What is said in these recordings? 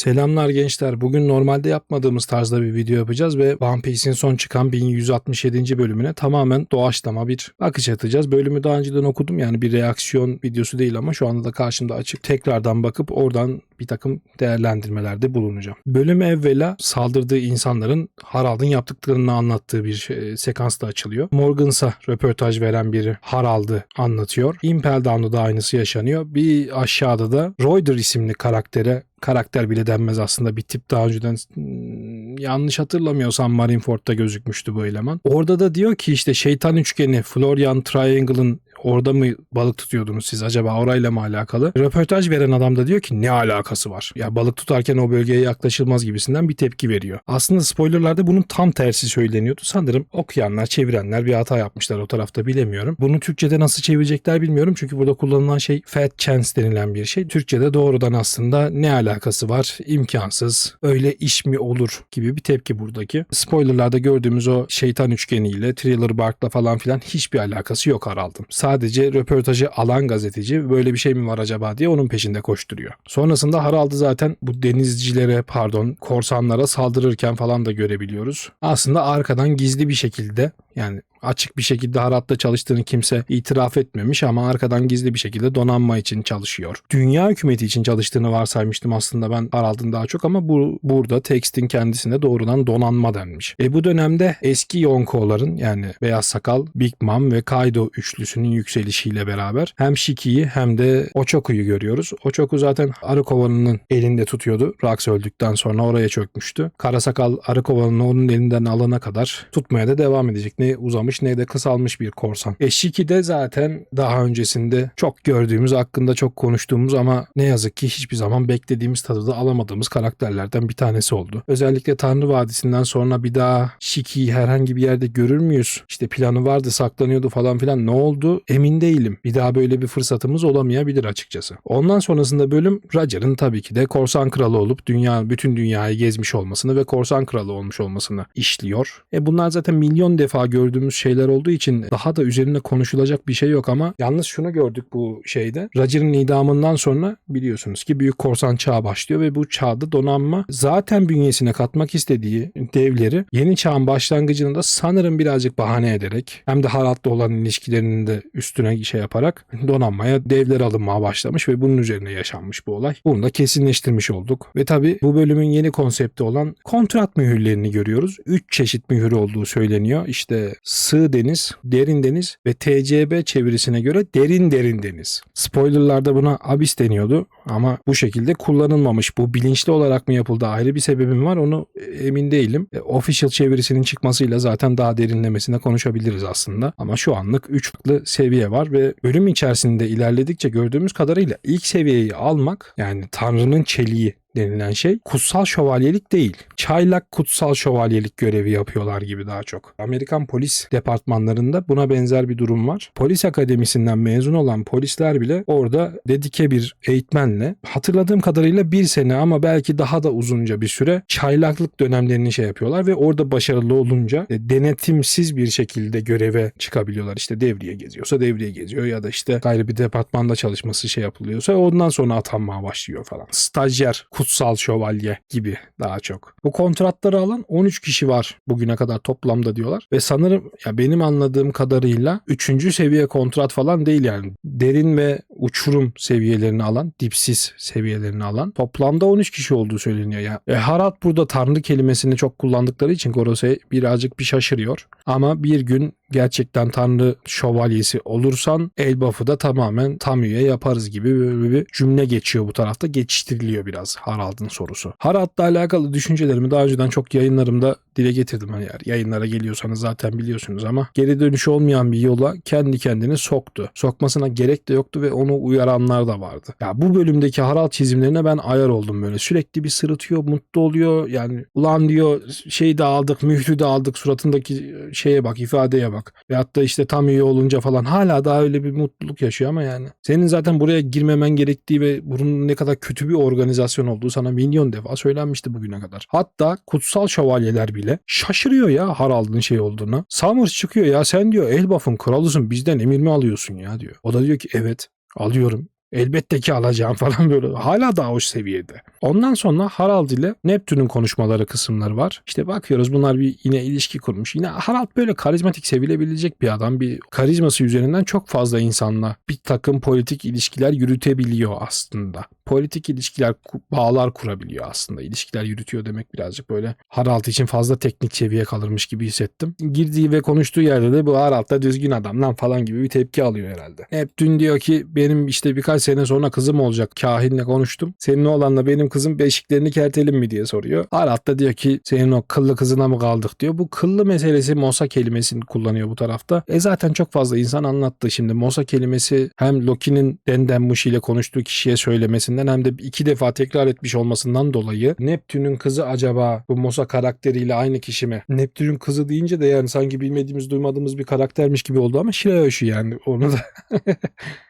Selamlar gençler. Bugün normalde yapmadığımız tarzda bir video yapacağız ve One Piece'in son çıkan 1167. bölümüne tamamen doğaçlama bir bakış atacağız. Bölümü daha önceden okudum yani bir reaksiyon videosu değil ama şu anda da karşımda açık. Tekrardan bakıp oradan bir takım değerlendirmelerde bulunacağım. Bölüm evvela saldırdığı insanların Harald'ın yaptıklarını anlattığı bir e, sekansla açılıyor. Morgan'sa röportaj veren biri Harald'ı anlatıyor. Impel Down'da da aynısı yaşanıyor. Bir aşağıda da Royder isimli karaktere karakter bile denmez aslında bir tip daha önceden hmm, yanlış hatırlamıyorsam Marineford'da gözükmüştü bu eleman. Orada da diyor ki işte şeytan üçgeni Florian Triangle'ın orada mı balık tutuyordunuz siz acaba orayla mı alakalı? Röportaj veren adam da diyor ki ne alakası var? Ya balık tutarken o bölgeye yaklaşılmaz gibisinden bir tepki veriyor. Aslında spoilerlarda bunun tam tersi söyleniyordu. Sanırım okuyanlar, çevirenler bir hata yapmışlar o tarafta bilemiyorum. Bunu Türkçe'de nasıl çevirecekler bilmiyorum. Çünkü burada kullanılan şey fat chance denilen bir şey. Türkçe'de doğrudan aslında ne alakası var? İmkansız. Öyle iş mi olur gibi bir tepki buradaki. Spoilerlarda gördüğümüz o şeytan üçgeniyle, Thriller Bark'la falan filan hiçbir alakası yok Harald'ın. Sadece röportajı alan gazeteci böyle bir şey mi var acaba diye onun peşinde koşturuyor. Sonrasında Harald'ı zaten bu denizcilere pardon korsanlara saldırırken falan da görebiliyoruz. Aslında arkadan gizli bir şekilde yani açık bir şekilde Harald'da çalıştığını kimse itiraf etmemiş ama arkadan gizli bir şekilde donanma için çalışıyor. Dünya hükümeti için çalıştığını varsaymıştım aslında ben Harald'ın daha çok ama bu burada tekstin kendisine doğrudan donanma denmiş. E bu dönemde eski Yonko'ların yani Beyaz Sakal, Big Mom ve Kaido üçlüsünün yükselişiyle beraber hem Shiki'yi hem de Ochoku'yu görüyoruz. Ochoku zaten Arıkova'nın elinde tutuyordu. Rax öldükten sonra oraya çökmüştü. Karasakal Arıkova'nın onun elinden alana kadar tutmaya da devam edecek. Ne uzamış ne de kısalmış bir korsan. E Shiki de zaten daha öncesinde çok gördüğümüz, hakkında çok konuştuğumuz ama ne yazık ki hiçbir zaman beklediğimiz tadı da alamadığımız karakterlerden bir tanesi oldu. Özellikle Tanrı Vadisi'nden sonra bir daha Shiki'yi herhangi bir yerde görür müyüz? İşte planı vardı, saklanıyordu falan filan. Ne oldu? Emin değilim. Bir daha böyle bir fırsatımız olamayabilir açıkçası. Ondan sonrasında bölüm Roger'ın tabii ki de korsan kralı olup dünya bütün dünyayı gezmiş olmasını ve korsan kralı olmuş olmasını işliyor. E bunlar zaten milyon defa gördüğümüz şeyler olduğu için daha da üzerine konuşulacak bir şey yok ama yalnız şunu gördük bu şeyde. Roger'ın idamından sonra biliyorsunuz ki büyük korsan çağı başlıyor ve bu çağda donanma zaten bünyesine katmak istediği devleri yeni çağın başlangıcında da sanırım birazcık bahane ederek hem de Harald'la olan ilişkilerinin de üstüne şey yaparak donanmaya devler alınmaya başlamış ve bunun üzerine yaşanmış bu olay. Bunu da kesinleştirmiş olduk. Ve tabi bu bölümün yeni konsepti olan kontrat mühürlerini görüyoruz. 3 çeşit mühür olduğu söyleniyor. İşte sığ deniz, derin deniz ve TCB çevirisine göre derin derin deniz. Spoilerlarda buna abis deniyordu ama bu şekilde kullanılmamış. Bu bilinçli olarak mı yapıldı ayrı bir sebebim var onu emin değilim. E, official çevirisinin çıkmasıyla zaten daha derinlemesine konuşabiliriz aslında. Ama şu anlık 3 farklı seviye var ve bölüm içerisinde ilerledikçe gördüğümüz kadarıyla ilk seviyeyi almak yani Tanrı'nın çeliği denilen şey kutsal şövalyelik değil. Çaylak kutsal şövalyelik görevi yapıyorlar gibi daha çok. Amerikan polis departmanlarında buna benzer bir durum var. Polis akademisinden mezun olan polisler bile orada dedike bir eğitmenle hatırladığım kadarıyla bir sene ama belki daha da uzunca bir süre çaylaklık dönemlerini şey yapıyorlar ve orada başarılı olunca e, denetimsiz bir şekilde göreve çıkabiliyorlar. İşte devriye geziyorsa devriye geziyor ya da işte gayrı bir departmanda çalışması şey yapılıyorsa ondan sonra atanmaya başlıyor falan. Stajyer kutsal şövalye gibi daha çok. Bu kontratları alan 13 kişi var bugüne kadar toplamda diyorlar. Ve sanırım ya benim anladığım kadarıyla 3. seviye kontrat falan değil yani. Derin ve uçurum seviyelerini alan, dipsiz seviyelerini alan toplamda 13 kişi olduğu söyleniyor ya. E, Harald burada tanrı kelimesini çok kullandıkları için Gorosei birazcık bir şaşırıyor. Ama bir gün gerçekten tanrı şövalyesi olursan Elbaf'ı da tamamen tam üye yaparız gibi böyle bir cümle geçiyor bu tarafta. Geçiştiriliyor biraz Harald'ın sorusu. Harald'la alakalı düşüncelerimi daha önceden çok yayınlarımda dile getirdim. Hani yayınlara geliyorsanız zaten biliyorsunuz ama geri dönüşü olmayan bir yola kendi kendini soktu. Sokmasına gerek de yoktu ve onu uyaranlar da vardı. Ya bu bölümdeki Harald çizimlerine ben ayar oldum böyle. Sürekli bir sırıtıyor, mutlu oluyor. Yani ulan diyor şeyi de aldık, mührü de aldık suratındaki şeye bak, ifadeye bak. Ve hatta işte tam üye olunca falan hala daha öyle bir mutluluk yaşıyor ama yani. Senin zaten buraya girmemen gerektiği ve bunun ne kadar kötü bir organizasyon olduğu sana milyon defa söylenmişti bugüne kadar. Hatta kutsal şövalyeler bile şaşırıyor ya Harald'ın şey olduğuna. Summers çıkıyor ya sen diyor Elbaf'ın kralısın bizden emir mi alıyorsun ya diyor. O da diyor ki evet alıyorum. Elbette ki alacağım falan böyle. Hala daha o seviyede. Ondan sonra Harald ile Neptün'ün konuşmaları kısımları var. İşte bakıyoruz bunlar bir yine ilişki kurmuş. Yine Harald böyle karizmatik sevilebilecek bir adam. Bir karizması üzerinden çok fazla insanla bir takım politik ilişkiler yürütebiliyor aslında. Politik ilişkiler, bağlar kurabiliyor aslında. İlişkiler yürütüyor demek birazcık böyle Harald için fazla teknik seviye kalırmış gibi hissettim. Girdiği ve konuştuğu yerde de bu Harald da düzgün adam lan falan gibi bir tepki alıyor herhalde. Neptün diyor ki benim işte birkaç sene sonra kızım olacak. Kahinle konuştum. Senin oğlanla benim kızım beşiklerini kertelim mi diye soruyor. Harald da diyor ki senin o kıllı kızına mı kaldık diyor. Bu kıllı meselesi Mosa kelimesini kullanıyor bu tarafta. E zaten çok fazla insan anlattı şimdi. Mosa kelimesi hem Loki'nin Dendenmuş ile konuştuğu kişiye söylemesinden hem de iki defa tekrar etmiş olmasından dolayı Neptün'ün kızı acaba bu Mosa karakteriyle aynı kişi mi? Neptün'ün kızı deyince de yani sanki bilmediğimiz duymadığımız bir karaktermiş gibi oldu ama Shirayoshi yani onu da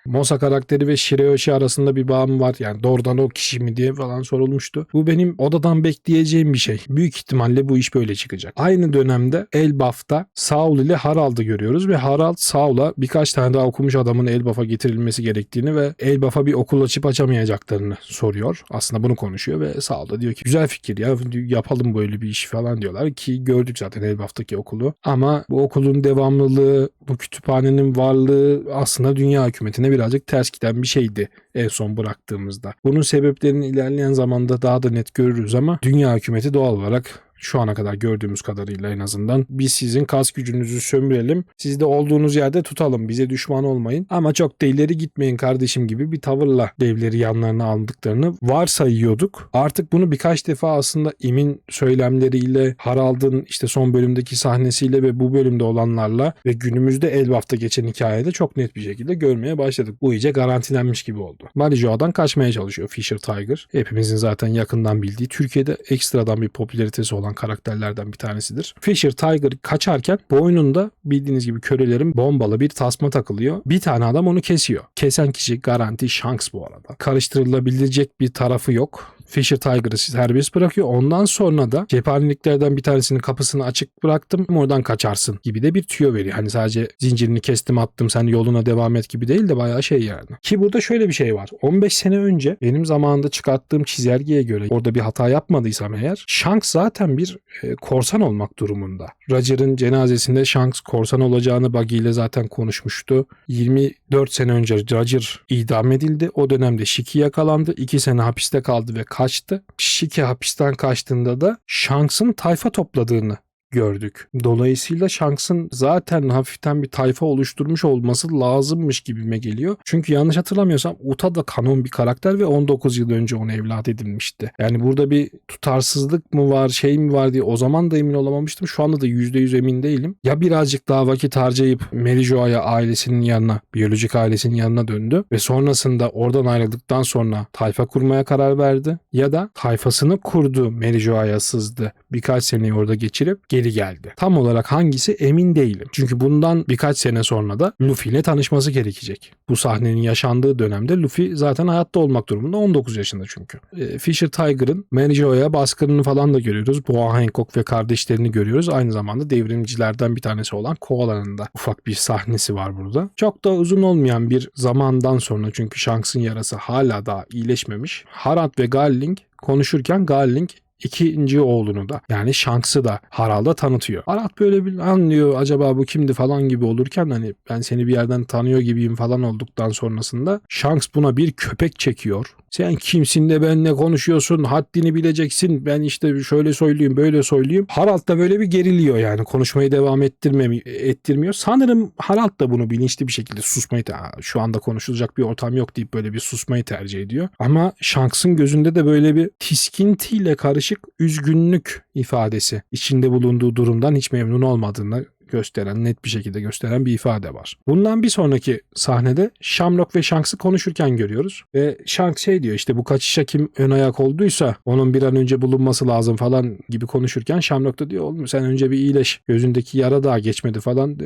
Mosa karakteri ve Shirayoshi arasında bir bağ mı var? Yani doğrudan o kişi mi diye falan sorulmuştu. Bu benim odadan bekleyeceğim bir şey. Büyük ihtimalle bu iş böyle çıkacak. Aynı dönemde Elbaf'ta Saul ile Harald'ı görüyoruz ve Harald Saul'a birkaç tane daha okumuş adamın Elbaf'a getirilmesi gerektiğini ve Elbaf'a bir okul açıp açamayacaklarını soruyor. Aslında bunu konuşuyor ve Saul da diyor ki güzel fikir ya yapalım böyle bir iş falan diyorlar ki gördük zaten Elbaf'taki okulu. Ama bu okulun devamlılığı, bu kütüphanenin varlığı aslında dünya hükümetine birazcık ters giden bir şeydi en son bıraktığımızda. Bunun sebeplerini ilerleyen zamanda daha da net görürüz ama dünya hükümeti doğal olarak şu ana kadar gördüğümüz kadarıyla en azından biz sizin kas gücünüzü sömürelim. Siz de olduğunuz yerde tutalım. Bize düşman olmayın. Ama çok da ileri gitmeyin kardeşim gibi bir tavırla devleri yanlarına aldıklarını varsayıyorduk. Artık bunu birkaç defa aslında İm'in söylemleriyle Harald'ın işte son bölümdeki sahnesiyle ve bu bölümde olanlarla ve günümüzde Elbaf'ta geçen hikayede çok net bir şekilde görmeye başladık. Bu iyice garantilenmiş gibi oldu. Marijoa'dan kaçmaya çalışıyor Fisher Tiger. Hepimizin zaten yakından bildiği Türkiye'de ekstradan bir popülaritesi olan karakterlerden bir tanesidir. Fisher Tiger kaçarken boynunda bildiğiniz gibi kölelerin bombalı bir tasma takılıyor. Bir tane adam onu kesiyor. Kesen kişi garanti Shanks bu arada. Karıştırılabilecek bir tarafı yok. Fisher Tiger'ı serbest bırakıyor. Ondan sonra da cephaneliklerden bir tanesinin kapısını açık bıraktım. Oradan kaçarsın gibi de bir tüyo veriyor. Hani sadece zincirini kestim attım sen yoluna devam et gibi değil de bayağı şey yani. Ki burada şöyle bir şey var. 15 sene önce benim zamanında çıkarttığım çizelgeye göre orada bir hata yapmadıysam eğer Shanks zaten bir e, korsan olmak durumunda. Roger'ın cenazesinde Shanks korsan olacağını Buggy ile zaten konuşmuştu. 24 sene önce Roger idam edildi. O dönemde Shiki yakalandı. 2 sene hapiste kaldı ve kaçtı. Shiki hapisten kaçtığında da Shanks'ın tayfa topladığını gördük. Dolayısıyla Shanks'ın zaten hafiften bir tayfa oluşturmuş olması lazımmış gibime geliyor. Çünkü yanlış hatırlamıyorsam Uta da kanon bir karakter ve 19 yıl önce ona evlat edilmişti. Yani burada bir tutarsızlık mı var şey mi var diye o zaman da emin olamamıştım. Şu anda da %100 emin değilim. Ya birazcık daha vakit harcayıp Mary Jo'ya ailesinin yanına, biyolojik ailesinin yanına döndü ve sonrasında oradan ayrıldıktan sonra tayfa kurmaya karar verdi. Ya da tayfasını kurdu Mary Jo'ya sızdı. Birkaç seneyi orada geçirip geri geldi. Tam olarak hangisi emin değilim. Çünkü bundan birkaç sene sonra da Luffy ile tanışması gerekecek. Bu sahnenin yaşandığı dönemde Luffy zaten hayatta olmak durumunda 19 yaşında çünkü. E, Fisher Tiger'ın Manjo'ya baskınını falan da görüyoruz. Boa Hancock ve kardeşlerini görüyoruz. Aynı zamanda devrimcilerden bir tanesi olan Koala'nın da ufak bir sahnesi var burada. Çok da uzun olmayan bir zamandan sonra çünkü Shanks'ın yarası hala daha iyileşmemiş. Harald ve Garling konuşurken Garling ikinci oğlunu da yani Shanks'ı da Harald'a tanıtıyor. Harald böyle bir anlıyor acaba bu kimdi falan gibi olurken hani ben seni bir yerden tanıyor gibiyim falan olduktan sonrasında Shanks buna bir köpek çekiyor. Sen kimsin de benimle konuşuyorsun haddini bileceksin ben işte şöyle söyleyeyim böyle söyleyeyim. Harald da böyle bir geriliyor yani konuşmayı devam ettirme, ettirmiyor. Sanırım Harald da bunu bilinçli bir şekilde susmayı şu anda konuşulacak bir ortam yok deyip böyle bir susmayı tercih ediyor. Ama Shanks'ın gözünde de böyle bir tiskintiyle karışık üzgünlük ifadesi içinde bulunduğu durumdan hiç memnun olmadığını gösteren, net bir şekilde gösteren bir ifade var. Bundan bir sonraki sahnede Shamrock ve Shanks'ı konuşurken görüyoruz. Ve Shanks şey diyor işte bu kaçışa kim ön ayak olduysa onun bir an önce bulunması lazım falan gibi konuşurken Shamrock da diyor oğlum sen önce bir iyileş. Gözündeki yara daha geçmedi falan.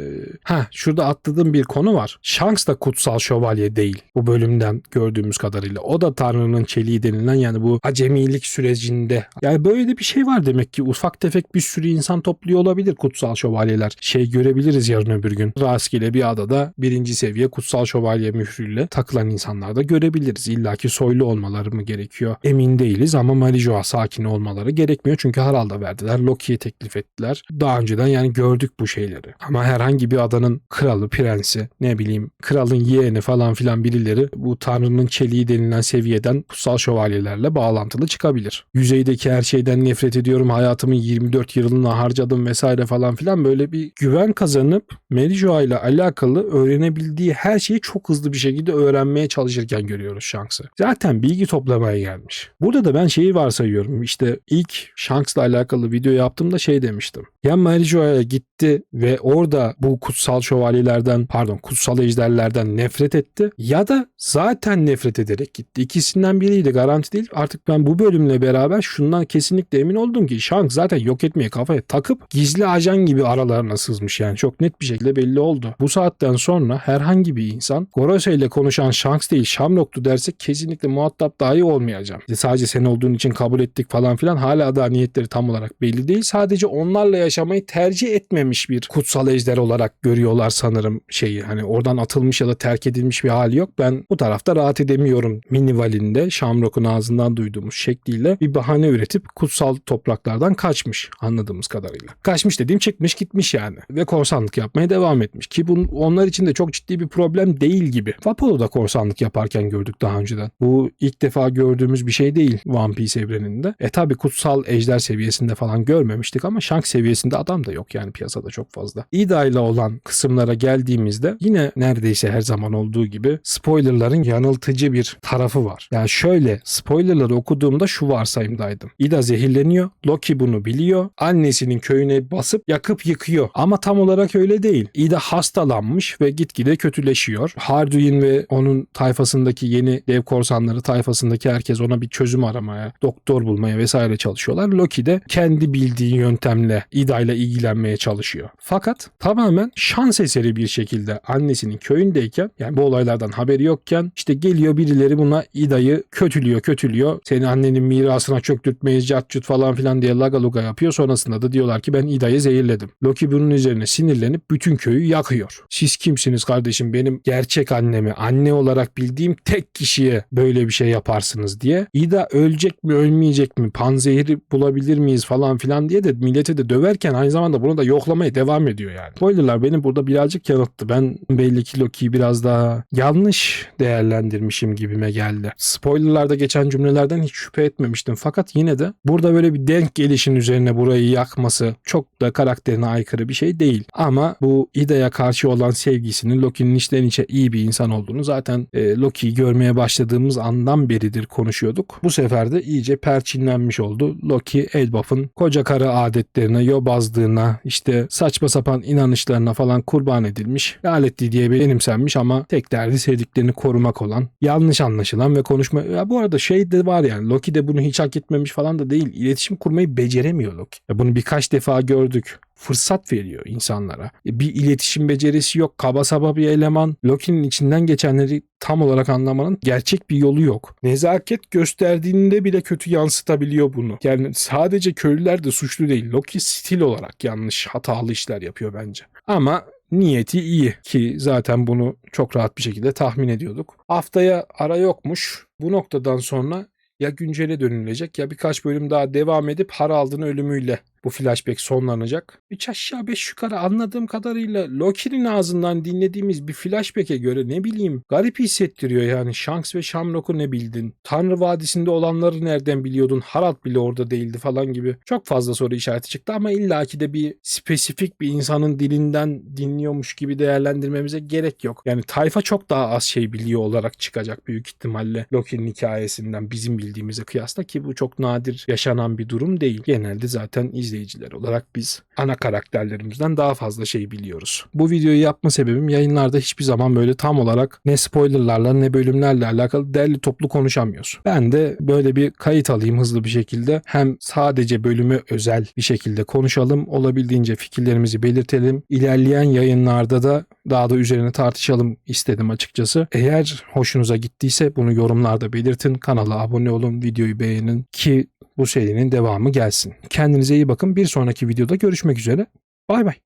Ha şurada atladığım bir konu var. Shanks da kutsal şövalye değil. Bu bölümden gördüğümüz kadarıyla. O da Tanrı'nın çeliği denilen yani bu acemilik sürecinde. Yani böyle de bir şey var demek ki ufak tefek bir sürü insan topluyor olabilir kutsal şövalyeler şey görebiliriz yarın öbür gün. Rastgele bir adada birinci seviye kutsal şövalye mührüyle takılan insanlar da görebiliriz. İlla ki soylu olmaları mı gerekiyor? Emin değiliz ama Marijoa sakin olmaları gerekmiyor. Çünkü Harald'a verdiler. Loki'ye teklif ettiler. Daha önceden yani gördük bu şeyleri. Ama herhangi bir adanın kralı, prensi, ne bileyim kralın yeğeni falan filan birileri bu tanrının çeliği denilen seviyeden kutsal şövalyelerle bağlantılı çıkabilir. Yüzeydeki her şeyden nefret ediyorum. Hayatımın 24 yılını harcadım vesaire falan filan böyle bir güven kazanıp Merijoa ile alakalı öğrenebildiği her şeyi çok hızlı bir şekilde öğrenmeye çalışırken görüyoruz Shanks'ı. Zaten bilgi toplamaya gelmiş. Burada da ben şeyi varsayıyorum. İşte ilk Shanks'la alakalı video yaptığımda şey demiştim. Ya Merijoa'ya gitti ve orada bu kutsal şövalyelerden pardon kutsal ejderlerden nefret etti ya da zaten nefret ederek gitti. İkisinden biriydi garanti değil. Artık ben bu bölümle beraber şundan kesinlikle emin oldum ki Shanks zaten yok etmeye kafaya takıp gizli ajan gibi aralarına sızmış yani çok net bir şekilde belli oldu. Bu saatten sonra herhangi bir insan Gorose ile konuşan Shanks değil Shamrock'tu derse kesinlikle muhatap dahi olmayacağım. Sadece sen olduğun için kabul ettik falan filan hala daha niyetleri tam olarak belli değil. Sadece onlarla yaşamayı tercih etmemiş bir kutsal ejder olarak görüyorlar sanırım şeyi. Hani oradan atılmış ya da terk edilmiş bir hali yok. Ben bu tarafta rahat edemiyorum. Minivalinde Shamrock'un ağzından duyduğumuz şekliyle bir bahane üretip kutsal topraklardan kaçmış anladığımız kadarıyla. Kaçmış dediğim çıkmış gitmiş yani. Ve korsanlık yapmaya devam etmiş. Ki bu onlar için de çok ciddi bir problem değil gibi. Vapolo da korsanlık yaparken gördük daha önceden. Bu ilk defa gördüğümüz bir şey değil One Piece evreninde. E tabi kutsal ejder seviyesinde falan görmemiştik ama Shanks seviyesinde adam da yok yani piyasada çok fazla. Ida ile olan kısımlara geldiğimizde yine neredeyse her zaman olduğu gibi spoilerların yanıltıcı bir tarafı var. Yani şöyle spoilerları okuduğumda şu varsayımdaydım. Ida zehirleniyor. Loki bunu biliyor. Annesinin köyüne basıp yakıp yıkıyor. Ama tam olarak öyle değil. Ida hastalanmış ve gitgide kötüleşiyor. Harduin ve onun tayfasındaki yeni dev korsanları tayfasındaki herkes ona bir çözüm aramaya, doktor bulmaya vesaire çalışıyorlar. Loki de kendi bildiği yöntemle Ida ile ilgilenmeye çalışıyor. Fakat tamamen şans eseri bir şekilde annesinin köyündeyken yani bu olaylardan haberi yokken işte geliyor birileri buna İda'yı kötülüyor kötülüyor. Seni annenin mirasına çöktürtmeyiz cat falan filan diye laga luga yapıyor. Sonrasında da diyorlar ki ben İda'yı zehirledim. Loki bunun üzerine sinirlenip bütün köyü yakıyor. Siz kimsiniz kardeşim benim gerçek annemi anne olarak bildiğim tek kişiye böyle bir şey yaparsınız diye. İda ölecek mi ölmeyecek mi panzehiri bulabilir miyiz falan filan diye de millete de döverken aynı zamanda bunu da yoklamaya devam ediyor yani. Spoilerlar beni burada birazcık yanılttı. Ben belli ki Loki'yi biraz daha yanlış değerlendirmişim gibime geldi. Spoilerlarda geçen cümlelerden hiç şüphe etmemiştim. Fakat yine de burada böyle bir denk gelişin üzerine burayı yakması çok da karakterine aykırı bir şey değil. Ama bu İda'ya karşı olan sevgisinin Loki'nin içten içe iyi bir insan olduğunu zaten e, Loki'yi görmeye başladığımız andan beridir konuşuyorduk. Bu sefer de iyice perçinlenmiş oldu. Loki Elbaf'ın koca karı adetlerine, yobazlığına, işte saçma sapan inanışlarına falan kurban edilmiş. Laletli diye benimsenmiş ama tek derdi sevdiklerini korumak olan, yanlış anlaşılan ve konuşma... Ya bu arada şey de var yani Loki de bunu hiç hak etmemiş falan da değil. İletişim kurmayı beceremiyor Loki. Ya bunu birkaç defa gördük fırsat veriyor insanlara. E, Bir iletişim becerisi yok. Kaba saba bir eleman. Loki'nin içinden geçenleri tam olarak anlamanın gerçek bir yolu yok. Nezaket gösterdiğinde bile kötü yansıtabiliyor bunu. Yani sadece köylüler de suçlu değil. Loki stil olarak yanlış, hatalı işler yapıyor bence. Ama niyeti iyi ki zaten bunu çok rahat bir şekilde tahmin ediyorduk. Haftaya ara yokmuş. Bu noktadan sonra ya güncele dönülecek ya birkaç bölüm daha devam edip Harald'ın ölümüyle bu flashback sonlanacak. Üç aşağı beş yukarı anladığım kadarıyla Loki'nin ağzından dinlediğimiz bir flashback'e göre ne bileyim garip hissettiriyor yani. Shanks ve Shamrock'u ne bildin? Tanrı Vadisi'nde olanları nereden biliyordun? Harald bile orada değildi falan gibi. Çok fazla soru işareti çıktı ama illaki de bir spesifik bir insanın dilinden dinliyormuş gibi değerlendirmemize gerek yok. Yani tayfa çok daha az şey biliyor olarak çıkacak büyük ihtimalle Loki'nin hikayesinden bizim bildiğimize kıyasla ki bu çok nadir yaşanan bir durum değil. Genelde zaten izleyiciler olarak biz ana karakterlerimizden daha fazla şey biliyoruz. Bu videoyu yapma sebebim yayınlarda hiçbir zaman böyle tam olarak ne spoilerlarla ne bölümlerle alakalı derli toplu konuşamıyoruz. Ben de böyle bir kayıt alayım hızlı bir şekilde. Hem sadece bölümü özel bir şekilde konuşalım. Olabildiğince fikirlerimizi belirtelim. İlerleyen yayınlarda da daha da üzerine tartışalım istedim açıkçası. Eğer hoşunuza gittiyse bunu yorumlarda belirtin. Kanala abone olun, videoyu beğenin ki bu serinin devamı gelsin. Kendinize iyi bakın. Bir sonraki videoda görüşmek üzere. Bay bay.